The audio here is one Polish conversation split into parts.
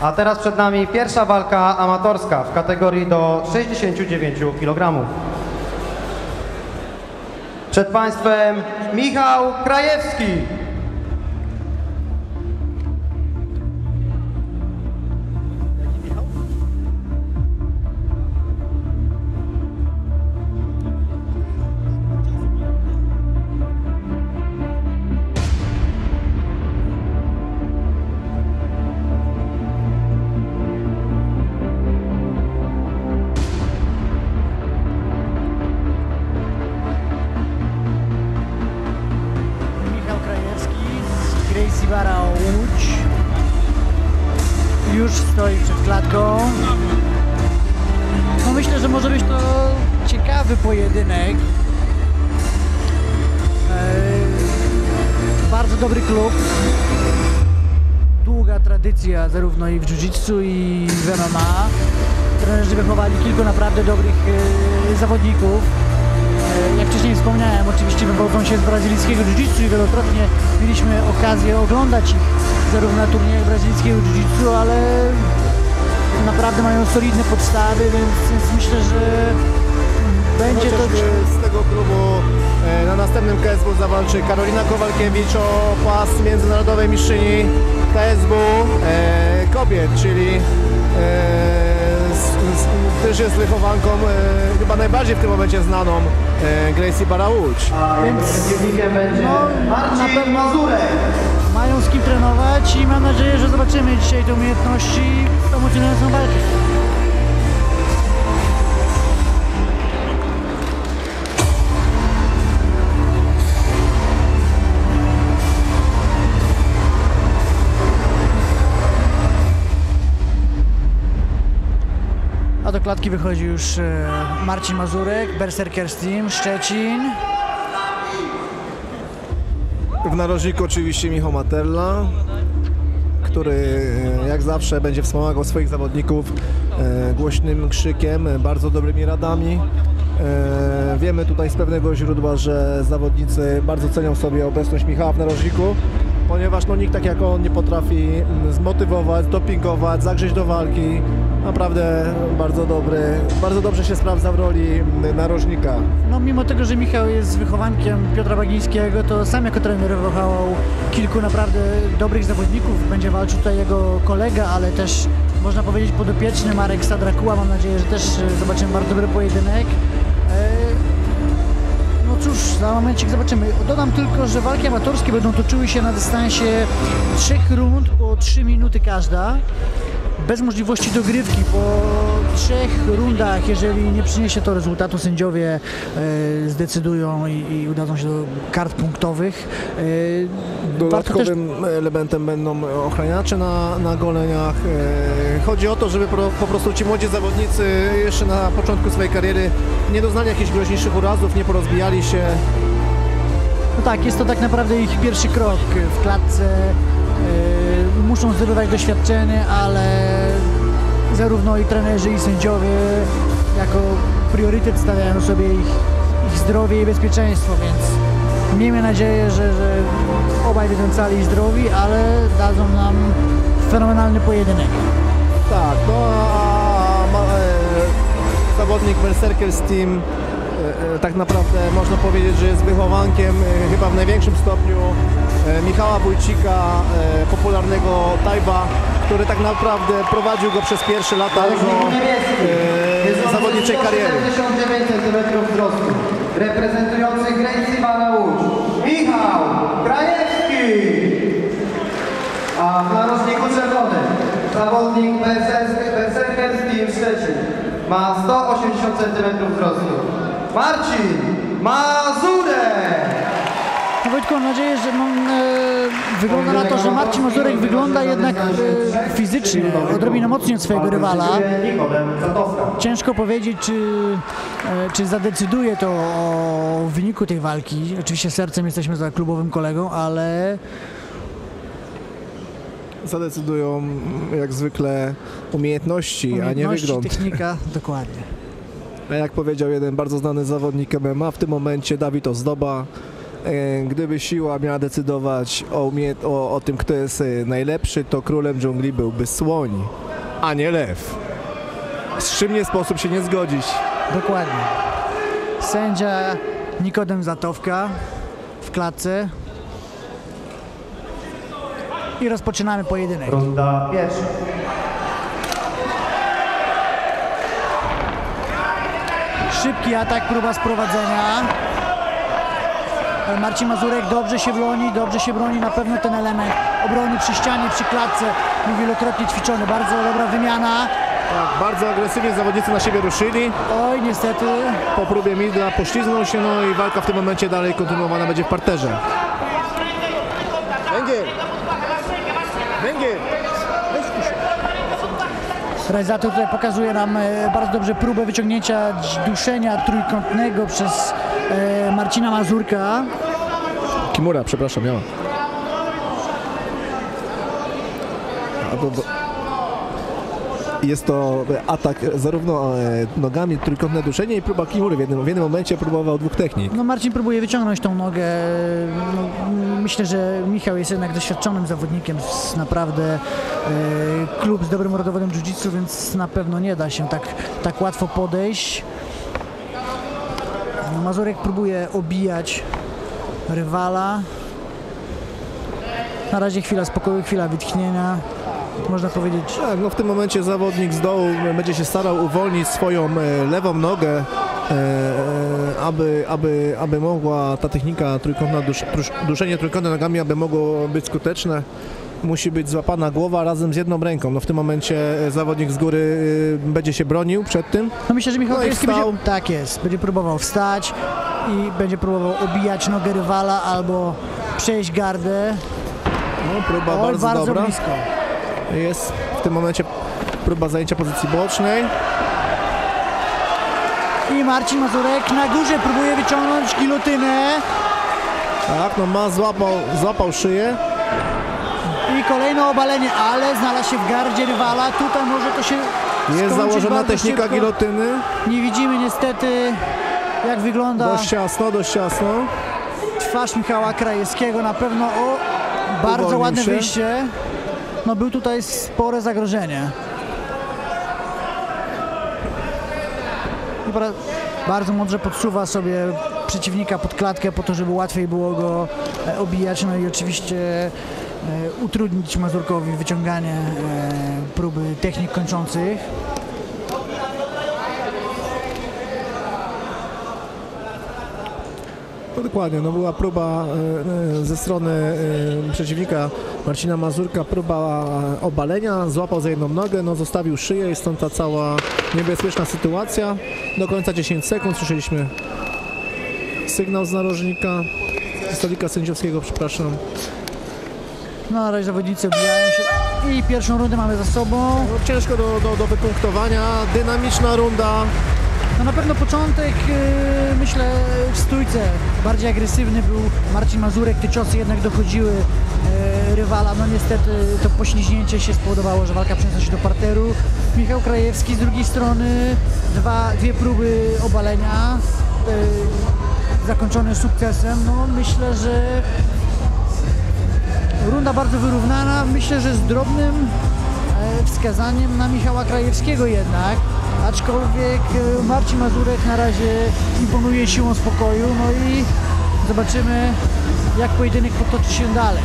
A teraz przed nami pierwsza walka amatorska w kategorii do 69 kg. Przed Państwem Michał Krajewski. Już stoi przed klatką. No myślę, że może być to ciekawy pojedynek. Eee, bardzo dobry klub. Długa tradycja zarówno i w jiu-jitsu i w MMA. Trenerzy wychowali kilku naprawdę dobrych e, zawodników. Wcześniej wspomniałem, oczywiście wywodzą się z brazylijskiego jiu-jitsu i wielokrotnie mieliśmy okazję oglądać ich zarówno na turniejach brazylijskiego jiu-jitsu, ale naprawdę mają solidne podstawy, więc, więc myślę, że będzie to... Chociażby z tego klubu e, na następnym KSW zawalczy Karolina Kowalkiewicz o pas międzynarodowej mistrzyni KSW e, kobiet, czyli e, też jest wychowanką e, chyba najbardziej w tym momencie znaną e, Gracie. A Więc- no, na pewno- Mazurek. Mają z kim trenować i mam nadzieję, że zobaczymy dzisiaj te umiejętności emocjonującą walkę. A do klatki wychodzi już e, Marcin Mazurek, Berserkers Team, Szczecin. W narożniku oczywiście Michał Materla, który e, jak zawsze będzie wspomagał swoich zawodników e, głośnym krzykiem, bardzo dobrymi radami. Wiemy tutaj z pewnego źródła, że zawodnicy bardzo cenią sobie obecność Michała w narożniku, ponieważ no, nikt tak jak on nie potrafi mm, zmotywować, dopingować, zagrzeć do walki. Naprawdę bardzo dobry, bardzo dobrze się sprawdza w roli mm, narożnika. No mimo tego, że Michał jest wychowankiem Piotra Bagińskiego, to sam jako trener wychował kilku naprawdę dobrych zawodników. Będzie walczył tutaj jego kolega, ale też można powiedzieć podopieczny Marek Sadrakuła. Mam nadzieję, że też e, zobaczymy bardzo dobry pojedynek. Cóż, za momencik zobaczymy. Dodam tylko, że walki amatorskie będą toczyły się na dystansie trzech rund po 3 minuty każda. Bez możliwości dogrywki po trzech rundach, jeżeli nie przyniesie to rezultatu, sędziowie e, zdecydują i, i udadzą się do kart punktowych. E, warto też Dodatkowym elementem będą ochraniacze na, na goleniach. E, Chodzi o to, żeby pro, po prostu ci młodzi zawodnicy jeszcze na początku swojej kariery nie doznali jakichś groźniejszych urazów, nie porozbijali się. No tak, jest to tak naprawdę ich pierwszy krok w klatce. Yy, muszą zdobywać doświadczenie, ale zarówno i trenerzy, i sędziowie jako priorytet stawiają sobie ich, ich zdrowie i bezpieczeństwo, więc miejmy nadzieję, że, że obaj będą cali i zdrowi, ale dadzą nam fenomenalny pojedynek. Tak, no a ma, e, zawodnik Berserkers Team e, e, tak naprawdę można powiedzieć, że jest wychowankiem e, chyba w największym stopniu e, Michała Wójcika, e, popularnego Tajba, który tak naprawdę prowadził go przez pierwsze lata jego e, zawodniczej kariery. 79 cm wzrostu. Reprezentujący Bara Łódź. Michał Krajewski. A w narożniku czerwonym zawodnik Berserk- Berserkers Team Szczecin. Ma 180 cm wzrostu. Marcin Mazurek. No Wojtku, mam nadzieję, że mam, e, wygląda na to, że Marcin Mazurek wygląda jednak e, fizycznie odrobinę mocniej od swojego rywala. Ciężko powiedzieć, czy, e, czy zadecyduje to o wyniku tej walki. Oczywiście sercem jesteśmy za klubowym kolegą, ale Zadecydują jak zwykle umiejętności, a nie umiejętności, wygląd. technika, dokładnie. A jak powiedział jeden bardzo znany zawodnik MMA, w tym momencie Dawid Ozdoba e, gdyby siła miała decydować o, umie- o, o tym, kto jest e, najlepszy, to królem dżungli byłby słoń, a nie lew. Z czym nie sposób się nie zgodzić. Dokładnie. Sędzia Nikodem Zatowka w klatce. I rozpoczynamy pojedynek. Runda pierwsza. Szybki atak, próba sprowadzenia. Marcin Mazurek dobrze się broni, dobrze się broni. Na pewno ten element obrony przy ścianie, przy klatce był wielokrotnie ćwiczony. Bardzo dobra wymiana. Tak, bardzo agresywnie zawodnicy na siebie ruszyli. Oj, niestety Po próbie Midla poślizgnął się, no i walka w tym momencie dalej kontynuowana będzie w parterze. Węgiel! Węgiel! Realizator tutaj pokazuje nam e, bardzo dobrze próbę wyciągnięcia duszenia trójkątnego przez e, Marcina Mazurka. Kimura, przepraszam, miała. Albo bo- Jest to atak zarówno e, nogami, trójkątne duszenie i próba Kimury. W jednym, w jednym momencie próbował dwóch technik. No Marcin próbuje wyciągnąć tą nogę. No, myślę, że Michał jest jednak doświadczonym zawodnikiem z naprawdę e, klub z dobrym rodowodem jiu-jitsu, więc na pewno nie da się tak, tak łatwo podejść. No, Mazurek próbuje obijać rywala. Na razie chwila spokoju, chwila wytchnienia. Można powiedzieć, Tak, no w tym momencie zawodnik z dołu będzie się starał uwolnić swoją e, lewą nogę, e, e, aby, aby, aby mogła ta technika trójkątna, dusz, dusz, duszenie trójkątne nogami, aby mogło być skuteczne. Musi być złapana głowa razem z jedną ręką. No w tym momencie zawodnik z góry będzie się bronił przed tym. No myślę, że Michał No Krajewski będzie, tak jest, będzie próbował wstać i będzie próbował obijać nogę rywala albo przejść gardę. No, próba Oj, bardzo, bardzo dobra. blisko. Jest w tym momencie próba zajęcia pozycji bocznej. I Marcin Mazurek na górze próbuje wyciągnąć gilotynę Tak, no ma, złapał, złapał szyję. i kolejne obalenie, ale znalazł się w gardzie rywala. Tutaj może to się Jest założona technika szybko. gilotyny. Nie widzimy niestety jak wygląda Dość ciasno, dość ciasno. twarz Michała Krajewskiego. Na pewno o bardzo Uwolnił ładne się. wyjście. No był tutaj spore zagrożenie. Bara- bardzo mądrze podsuwa sobie przeciwnika pod klatkę po to, żeby łatwiej było go e, obijać. No i oczywiście e, utrudnić Mazurkowi wyciąganie e, próby technik kończących. Dokładnie, no była próba e, e, ze strony e, przeciwnika Marcina Mazurka, próba obalenia, złapał za jedną nogę, no zostawił szyję i stąd ta cała niebezpieczna sytuacja. Do końca 10 sekund słyszeliśmy sygnał z narożnika, stolika sędziowskiego, przepraszam. No na razie zawodnicy obijają się i pierwszą rundę mamy za sobą. No, ciężko do, do, do wypunktowania, dynamiczna runda. No na pewno początek, yy, myślę, w stójce bardziej agresywny był Marcin Mazurek, te ciosy jednak dochodziły yy, rywala. No niestety to pośliźnięcie się spowodowało, że walka przeniosła się do parteru. Michał Krajewski z drugiej strony, dwa, dwie próby obalenia yy, zakończone sukcesem. No myślę, że runda bardzo wyrównana, myślę, że z drobnym e, wskazaniem na Michała Krajewskiego jednak, aczkolwiek e, Marcin Mazurek na razie imponuje siłą spokoju, no i zobaczymy jak pojedynek potoczy się dalej.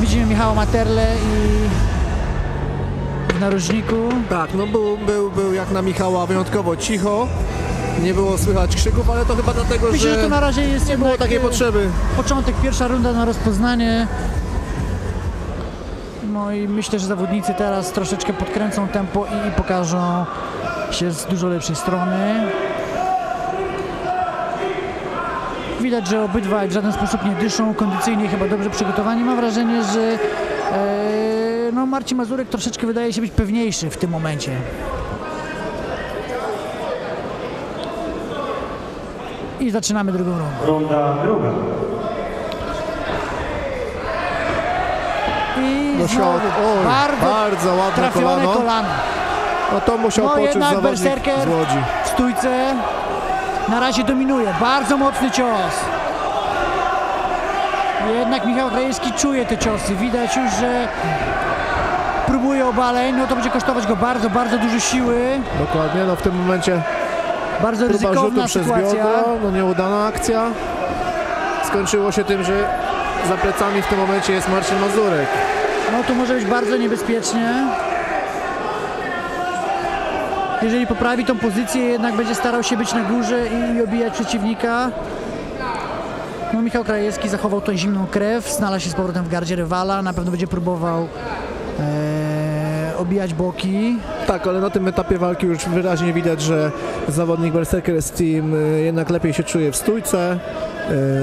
Widzimy Michała Materle i w narożniku. Tak, no był, był, był jak na Michała wyjątkowo cicho. Nie było słychać krzyków, ale to chyba dlatego, Myślę, że że to na razie jest nie było takiej e, potrzeby. Początek, pierwsza runda na rozpoznanie. No i myślę, że zawodnicy teraz troszeczkę podkręcą tempo i, pokażą się z dużo lepszej strony. Widać, że obydwaj w żaden sposób nie dyszą, kondycyjnie chyba dobrze przygotowani. Mam wrażenie, że e, no Marcin Mazurek troszeczkę wydaje się być pewniejszy w tym momencie. I zaczynamy drugą rundę. Runda druga. Środka. Oj, bardzo bardzo ładne kolano. kolano. No to musiał No poczuć jednak berserker w stójce na razie dominuje. Bardzo mocny cios. Jednak Michał Krajewski czuje te ciosy. Widać już, że próbuje obaleń. No to będzie kosztować go bardzo, bardzo dużo siły. Dokładnie, no w tym momencie Bardzo ryzykowna przez sytuacja. biodro, no nieudana akcja. Skończyło się tym, że za plecami w tym momencie jest Marcin Mazurek. No tu może być bardzo niebezpiecznie. Jeżeli poprawi tą pozycję, jednak będzie starał się być na górze i, obijać przeciwnika. No Michał Krajewski zachował tą zimną krew, znalazł się z powrotem w gardzie rywala, na pewno będzie próbował e, obijać boki. Tak, ale na tym etapie walki już wyraźnie widać, że zawodnik Berserker Steam y, jednak lepiej się czuje w stójce,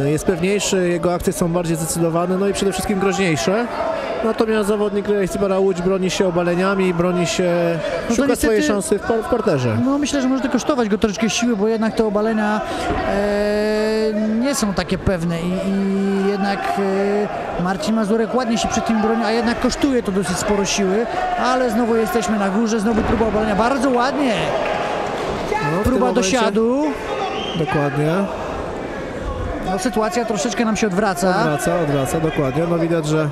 y, jest pewniejszy, jego akcje są bardziej zdecydowane, no i przede wszystkim groźniejsze. Natomiast zawodnik Rejsibara Łódź broni się obaleniami, broni się, No szuka niestety- swojej szansy w, par- w parterze. No myślę, że może to kosztować go troszeczkę siły, bo jednak te obalenia e, nie są takie pewne i, i jednak e, Marcin Mazurek ładnie się przy tym broni, a jednak kosztuje to dosyć sporo siły, ale znowu jesteśmy na górze, znowu próba obalenia, bardzo ładnie, No, próba momencie- dosiadu, Dokładnie. no, sytuacja troszeczkę nam się odwraca. Odwraca, odwraca, dokładnie. No widać, że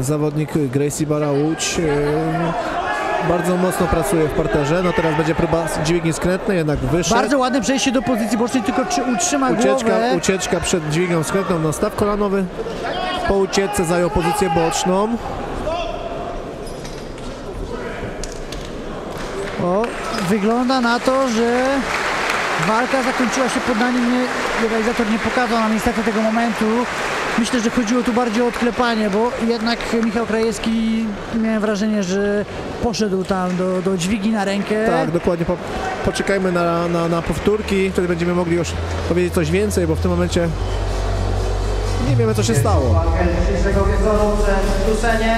zawodnik Gracie Bara Łódź e, bardzo mocno pracuje w parterze. No teraz będzie próba dźwigni skrętnej, jednak wyżej. Bardzo ładne przejście do pozycji bocznej, tylko czy utrzyma Ucieczka, głowę. ucieczka przed dźwignią skrętną na staw kolanowy. Po ucieczce zajął pozycję boczną. O, wygląda na to, że walka zakończyła się poddaniem. Nie, realizator nie pokazał nam niestety tego momentu. Myślę, że chodziło tu bardziej o odklepanie, bo jednak Michał Krajewski miałem wrażenie, że poszedł tam do, do dźwigni na rękę. Tak, dokładnie. Po, poczekajmy na, na, na powtórki, wtedy będziemy mogli już powiedzieć coś więcej, bo w tym momencie nie wiemy co się stało. Dzisiejszego wieczoru przez duszenie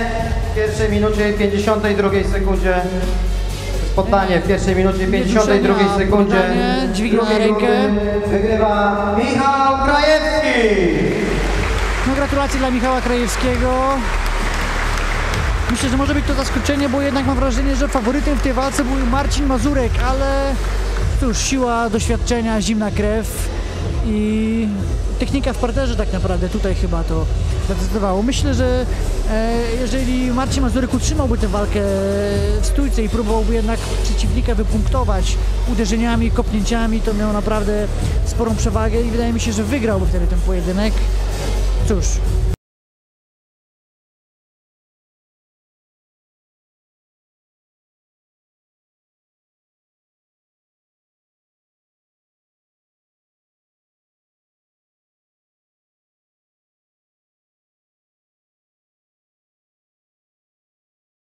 w pierwszej minucie i 52 sekundzie. Spotkanie w pierwszej minucie i 52 duszenia, sekundzie. Drugiej rękę. Wygrywa Michał Krajewski. Gratulacje dla Michała Krajewskiego. Myślę, że może być to zaskoczenie, bo jednak mam wrażenie, że faworytem w tej walce był Marcin Mazurek, ale cóż, siła doświadczenia, zimna krew i technika w parterze tak naprawdę tutaj chyba to zadecydowało. Myślę, że e, jeżeli Marcin Mazurek utrzymałby tę walkę w stójce i próbowałby jednak przeciwnika wypunktować uderzeniami, kopnięciami, to miał naprawdę sporą przewagę i wydaje mi się, że wygrałby wtedy ten pojedynek. Cóż,